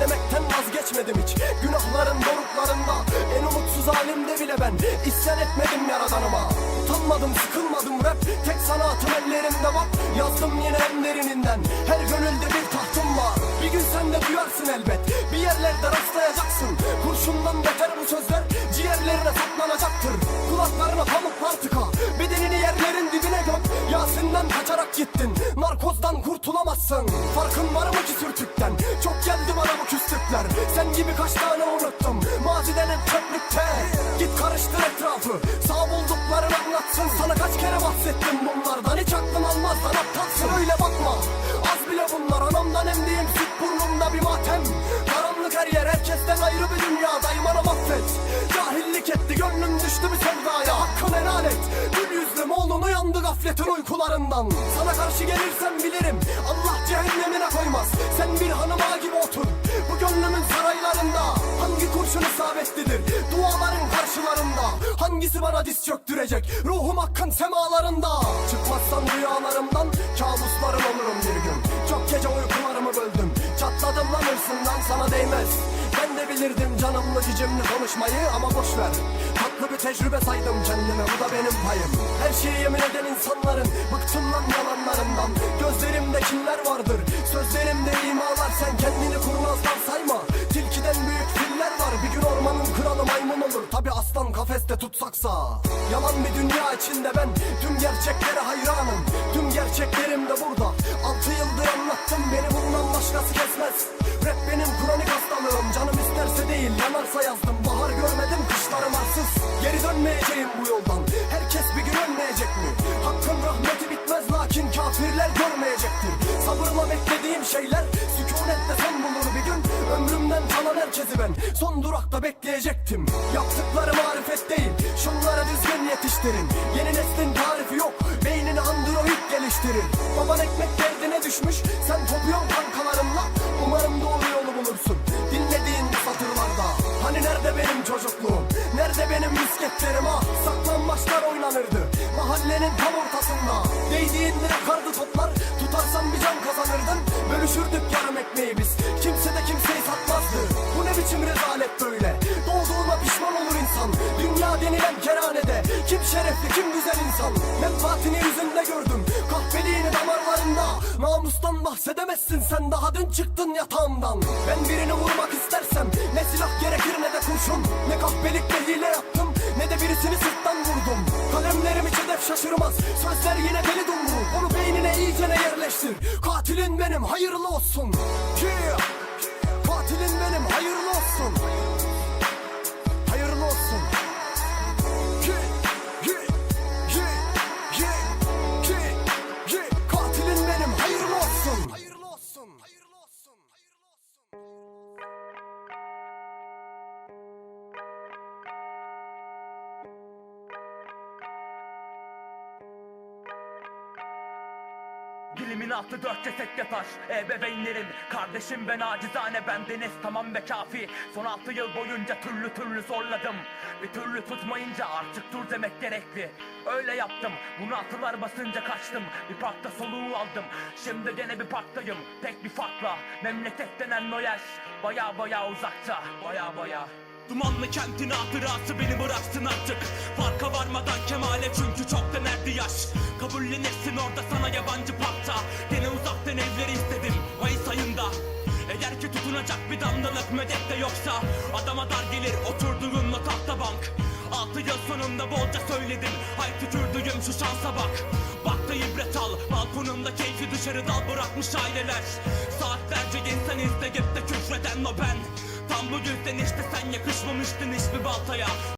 demekten vazgeçmedim hiç. Günahların doruklarında En umutsuz halimde bile ben. İsyan etmedim yaradanıma. Utanmadım sıkılmadım rap. Tek sanatım ellerimde bak. Yazdım yine en derininden. Her gönülde bir tahtım var. Bir gün sen de duyarsın elbet. Bir yerlerde rastlayacaksın. Kurşundan beter bu sözler Ciğerlerine saplanacaktır Kulaklarına pamuklar tıka Bedenini yerlerin dibine göm Yasin'den kaçarak gittin. Narkozdan kurtulamazsın. Farkın etrafı Sağ bulduklarını anlatsın. Sana kaç kere bahsettim bunlardan? Hiç aklın almaz lan aptalsın. Öyle bakma. Az bile bunlar. Anamdan emdiğim süt burnumda bir matem. Karanlık her yer herkesten ayrı bir dünya Daimana affet Cahillik etti gönlüm düştü bir sevdaya. Hakkın helal et. Gül yüzlüm oğlun uyandı gafletin uykularından. Sana karşı gelirsem bilirim Allah cehennemine koymaz. Sen bir hanım ağa gibi otur Bu gönlümün saraylarında. Hangi kurşun isabetlidir? Duaların karşılarında Hangisi bana diz çöktürecek? Ruhum hakkın semalarında. Çıkmazsan rüyalarımdan Kabuslarım olurum bir gün. Çok gece uykularımı böldüm. Çatladım lan hırsından sana değmez. Ben de bilirdim canımlı cicimli konuşmayı ama boş ver. Tatlı bir tecrübe saydım kendime bu da benim payım. Her şeyi yemin eden insanların Bıktım lan yalanlarından Gözlerimde kimler vardır? Sözlerimde aslan kafeste tutsaksa Yalan bir dünya içinde ben Tüm gerçeklere hayranım. Tüm gerçeklerim de burada. Altı yıldır anlattım beni bundan başkası kesmez. Rap benim kronik hastalığım Canım isterse değil yanarsa yazdım. Bahar görmedim kışlarım arsız. Geri dönmeyeceğim bu yoldan. Herkes bir gün ölmeyecek mi? Hakkın rahmeti bitmez lakin kafirler herkesi ben. Son durakta bekleyecektim. Yaptıkları marifet değil Şunları düzgün yetiştirin. Yeni neslin tarifi yok Beynini android geliştirir Baban ekmek derdine düşmüş Sen topuyorsun kankalarınla Umarım doğru yolu bulursun Dinlediğin bu satırlarda. Hani nerede benim çocukluğum Nerede benim misketlerim? Ah Saklanmaçlar oynanırdı Mahallenin tam ortasında. Değdiğinde yakardı toplar Tutarsan bir can kazanırdın. Bölüşürdük Kim şerefli kim güzel insan? Menfaatini yüzünde gördüm. Kahveliğini damarlarında. Namustan bahsedemezsin sen. Daha dün çıktın yatağımdan. Ben birini vurmak istersem Ne silah gerekir ne de kurşun. Ne kahpelikle hile yaptım Ne de birisini sırttan vurdum. Kalemlerim hiç hedef şaşırmaz. Sözler yine deli dumru. Bunu beynine iyicene yerleştir? Katilin benim hayırlı olsun. Yeah. Katilin benim hayırlı olsun Dilimin altı dört ceset taş Ebeveynlerim Kardeşim ben acizane bendeniz tamam ve kafi. Son altı yıl boyunca türlü türlü zorladım. Bir türlü tutmayınca artık dur demek gerekli. Öyle yaptım bunu atılar basınca kaçtım. Bir parkta soluğu aldım Şimdi gene bir parktayım. Tek bir farkla Memleket denen o yer Baya baya uzakta Baya baya Dumanlı kentin hatırası beni bıraksın artık. Farka varmadan kemale çünkü çok denerdi yaş. Kabullenirsin orada sana yabancı parkta Gene uzaktan evleri istedim Mayıs ayında. Eğer ki tutunacak bir damlalık medet de yoksa Adama dar gelir oturduğunla tahta bank. Altı yıl sonunda bolca söyledim Hay tükürdüğüm şu şansa bak. Bak da ibret al Balkonumda keyfi dışarı dal bırakmış aileler. Saatlerce insan izleyip de küfreden o ben Tam bu yüzden işte sen yakışmamıştın hiçbir baltaya